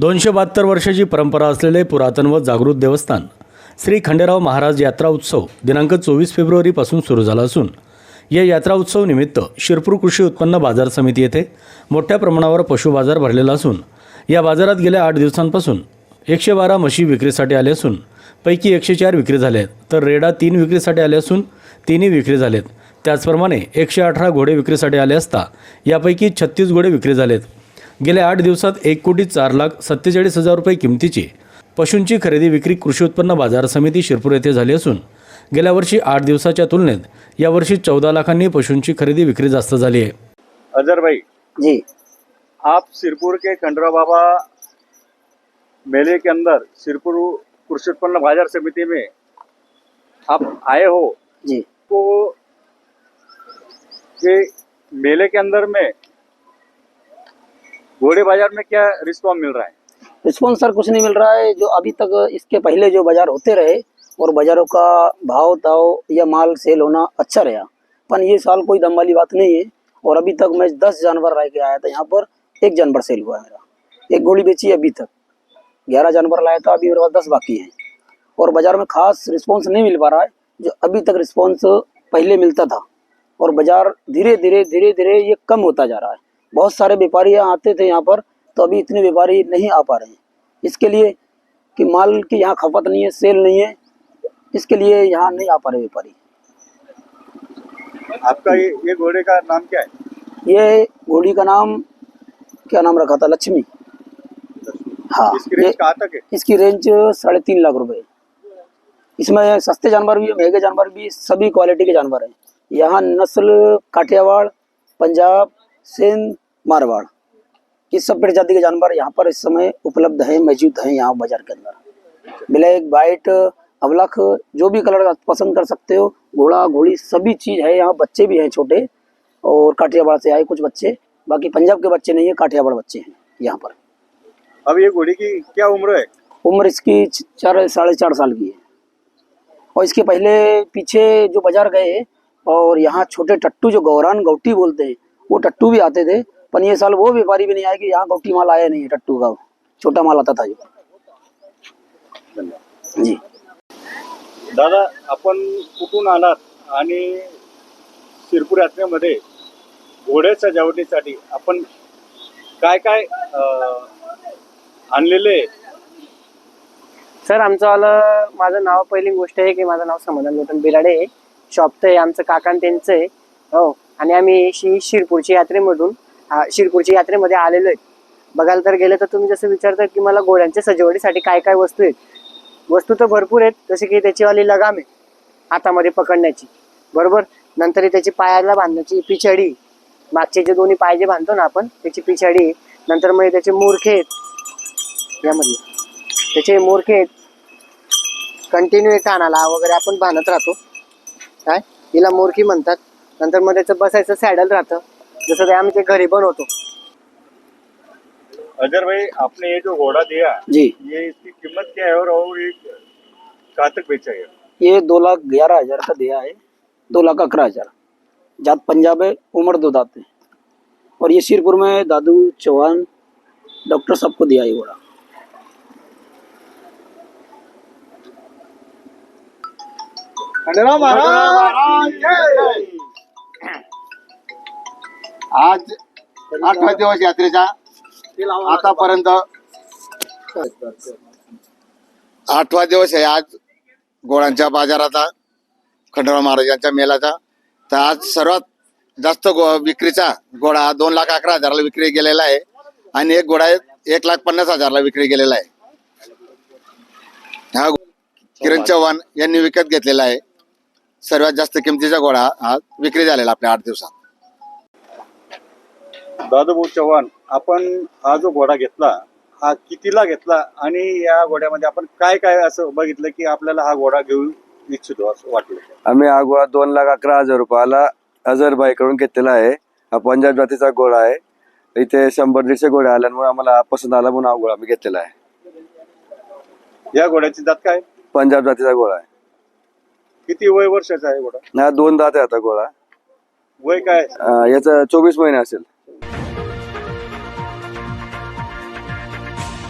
दोनशे बहात्तर वर्षाची परंपरा असलेले पुरातन व जागृत देवस्थान श्री खंडेराव महाराज यात्रा उत्सव दिनांक चोवीस फेब्रुवारीपासून सुरू झाला असून या यात्रा उत्सव निमित्त शिरपूर कृषी उत्पन्न बाजार समिती येथे मोठ्या प्रमाणावर पशु बाजार भरलेला असून या बाजारात गेल्या आठ दिवसांपासून एकशे बारा म्हशी विक्रीसाठी आले असून पैकी एकशे चार विक्री झाले आहेत. तर रेडा तीन विक्रीसाठी आले असून तिन्ही विक्री झालेत. त्याचप्रमाणे एकशे अठरा घोडे विक्रीसाठी आले असता यापैकी छत्तीस घोडे विक्री झालेत. गेल्या आठ दिवसात एक कोटी चार लाख सत्तेचाळीस हजार रुपये किमतीची पशूंची खरेदी विक्री कृषी उत्पन्न बाजार समिती शिरपूर येथे झाली असून गेल्या वर्षी आठ दिवसाच्या तुलनेत यावर्षी चौदा लाखांनी पशूंची खरेदी विक्री जास्त झाली आहे. अजहर भाई जी. आप सिरपुर के खंडरा बाबा मेले के अंदर सिरपुर कृषी उत्पन्न बाजार समिति में आप आए हो जी. तो ये मेले के अंदर में घोड़े बाज़ार में क्या रिस्पॉन्स मिल रहा है? रिस्पॉन्स सर, कुछ नहीं मिल रहा है। जो अभी तक इसके पहले जो बाज़ार होते रहे, और बाजारों का भाव ताव या माल सेल होना अच्छा रहा। पर ये साल कोई दम वाली बात नहीं है। और अभी तक मैं दस जानवर रह के आया था, यहाँ पर एक जानवर सेल हुआ है मेरा। एक गोली बेची अभी तक। ग्यारह जानवर लाया था अभी मेरे पास दस बाकी हैं। और बाज़ार में खास रिस्पॉन्स नहीं मिल पा रहा है। जो अभी तक रिस्पॉन्स पहले मिलता था। और बाज़ार धीरे धीरे धीरे धीरे ये कम होता जा रहा है। बहुत सारे व्यापारी आते थे यहाँ पर तो अभी इतने व्यापारी नहीं आ पा रहे हैं। इसके लिए कि माल की यहाँ खपत नहीं है सेल नहीं है इसके लिए यहाँ नहीं आ पा रहे व्यापारी। आपका ये ये घोड़े का नाम क्या है? ये घोड़ी का नाम क्या नाम रखा था? लक्ष्मी। हाँ इसकी रेंज कहाँ तक है? इसकी रेंज साढ़े तीन लाख रुपए। इसमें सस्ते जानवर भी है महँगे जानवर भी सभी क्वालिटी के जानवर हैं। यहाँ नस्ल काठियावाड़ पंजाब सिंध मारवाड़। ये सब प्रजाति के जानवर यहाँ पर इस समय उपलब्ध है मौजूद है यहाँ बाज़ार के अंदर। ब्लैक वाइट अवलख जो भी कलर पसंद कर सकते हो घोड़ा घोड़ी सभी चीज़ है यहाँ बच्चे भी हैं छोटे और काठियावाड़ से आए कुछ बच्चे बाकी पंजाब के बच्चे नहीं है काठियावाड़ बच्चे हैं यहाँ पर। अब ये घोड़ी की क्या उम्र है? उम्र इसकी चार साढ़े चार साल की है। और इसके पहले पीछे जो बाज़ार गए और यहाँ छोटे टट्टू जो गौरान गौटी बोलते हैं वो टट्टू भी आते थे पर ये साल वो व्यापारी भी नहीं आए कि यहाँ गौटी माल आया नहीं है टट्टू का छोटा माल आता था जो जी। दादा आपण कुठून आलात आणि शिरपूर यात्रेमध्ये घोडे सजावटीसाठी आपण काय काय आणलेले? सर आमचं आलं माझं नाव पहिली गोष्ट आहे की माझं नाव समाधान लोटन बिराडे आहे. शॉप तर आहे आमचं काका आणि त्यांचं आहे. हो. आणि आम्ही शि शिरपूरच्या यात्रेमधून शिरपूरच्या यात्रेमध्ये आलेलो आहे. बघायला तर गेलं तर तुम्ही जसं विचारता की मला घोड्यांच्या सजावटीसाठी काय काय वस्तू आहेत. वस्तू तर भरपूर आहेत जसे की त्याचीवाली लगाम आहे हातामध्ये पकडण्याची. बरोबर? नंतर त्याची पायाला बांधण्याची पिछाडी. मागचे जे दोन्ही पाय जे बांधतो ना आपण त्याची पिछाडी. आहे. नंतर मग त्याचे मूर्खे आहेत. यामध्ये. त्याचे मूर्खे आहेत. कंटिन्यू कानाला वगैरे आपण बांधत राहतो. काय? हिला मोरखी म्हणतात. नंतर मग त्याचं बसायचं सॅडल राहतं. जसं ते आम्ही ते घरी बनवतो. अजहर भाई आपने ये जो घोड़ा दिया जी. ये इसकी कीमत क्या है और और ये कहाँ तक बेचा है? ये दो लाख ग्यारह हजार का दिया है दो लाख अठारह हजार। जात पंजाब है उम्र दो दात है। और ये सिरपुर में दादू चौहान डॉक्टर साहब को दिया है घोड़ा। आज आठवा दिवस यात्रेचा आतापर्यंत आठवा दिवस आहे आज गोळांच्या बाजाराचा खंडोबा महाराजांच्या मेलाचा. तर आज सर्वात जास्त गो विक्रीचा घोडा दोन लाख अकरा हजाराला विक्री गेलेला आहे आणि एक घोडा एक लाख पन्नास हजारला विक्री गेलेला आहे. हा किरण चव्हाण यांनी विकत घेतलेला आहे. सर्वात जास्त किमतीचा घोडा हा विक्री झालेला आपल्या आठ दिवसात. दादाभाऊ चव्हाण आपण हा जो घोडा घेतला हा कितीला घेतला आणि या घोड्यामध्ये आपण काय काय असं बघितलं की आपल्याला हा घोडा घेऊ इच्छितो असं वाटलं? आम्ही हा घोडा दोन लाख अकरा हजार रुपयाला अझरबाई कडून घेतलेला आहे. हा पंजाब जातीचा घोडा आहे. इथे शंभर दीडशे घोडे आल्यामुळे आम्हाला हा पसंत आला म्हणून हा घोडा आम्ही घेतलेला आहे. या घोड्याची जात काय? पंजाब जातीचा घोडा आहे. किती वय वर्षाचा आहे घोडा? हा दोन दात आहे आता घोडा. वय काय? अं, याचं चोवीस महिने असेल.